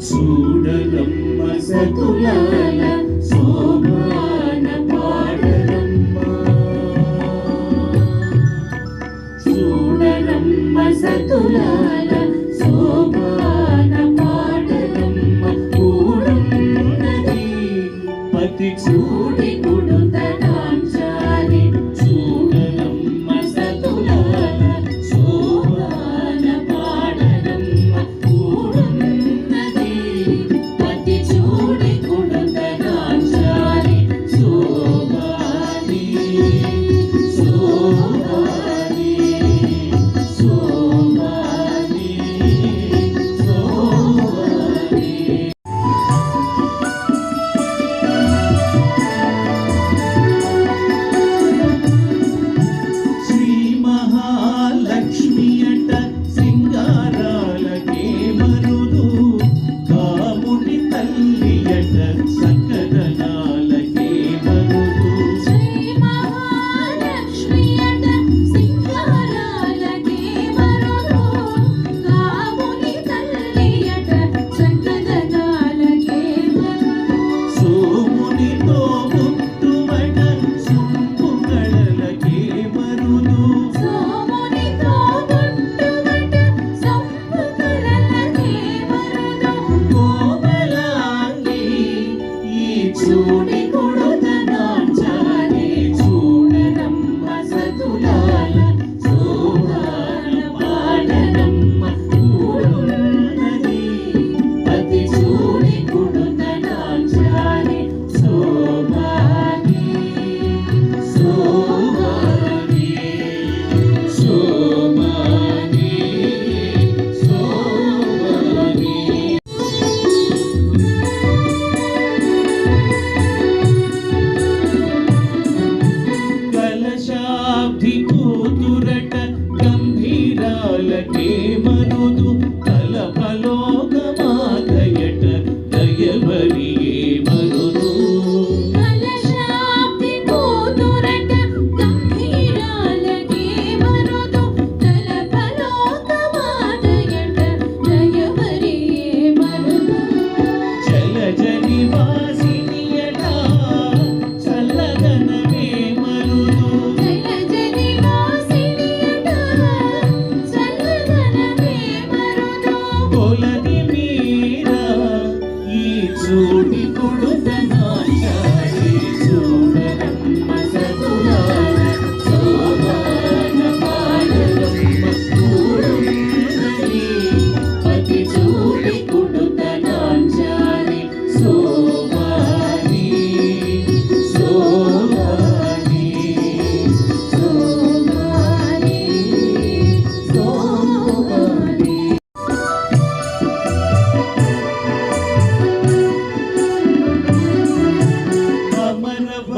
చూడలమ్మ సతులాల సోమాన పాడలమ్మ చూడలమ్మ సతులాల సోమాన పాడలమ్మ కూడున్నది పతి చూడి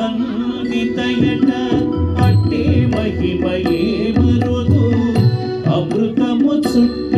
వందితయట పట్టి మహిమయే మరుదు అమృతము చుట్టూ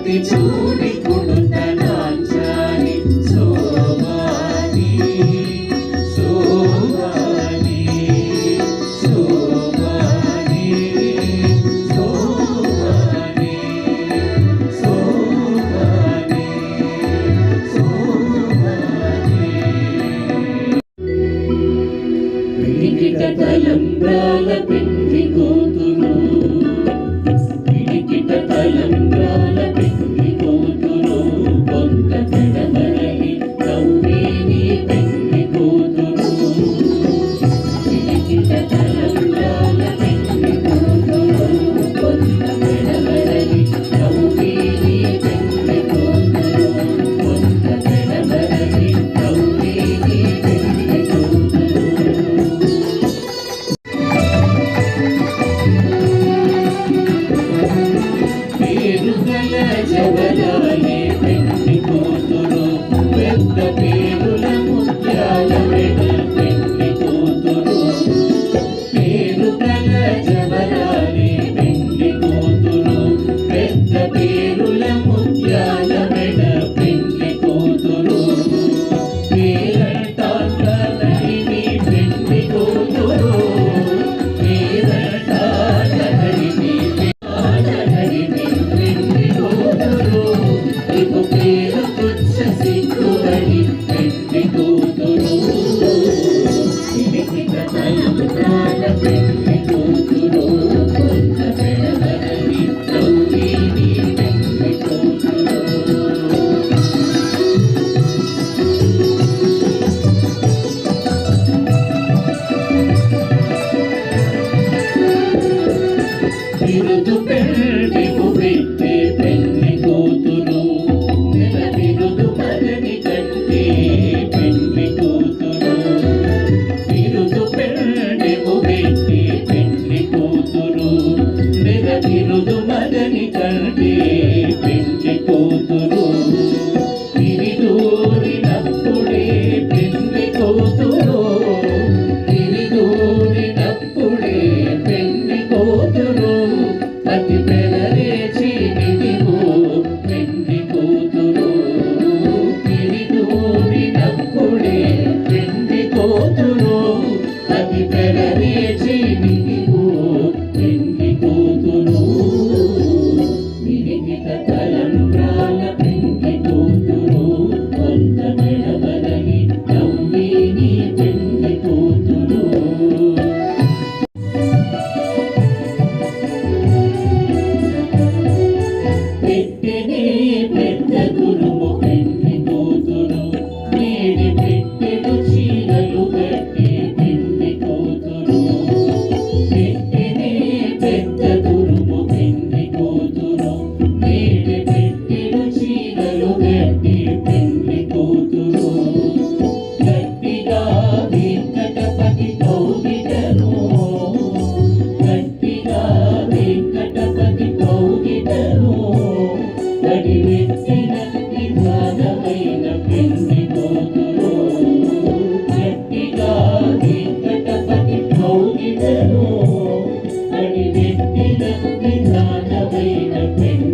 ప్రతి చూడి కుడుతనాచారి సోమాని సోమాని సోమాని సోమాని You.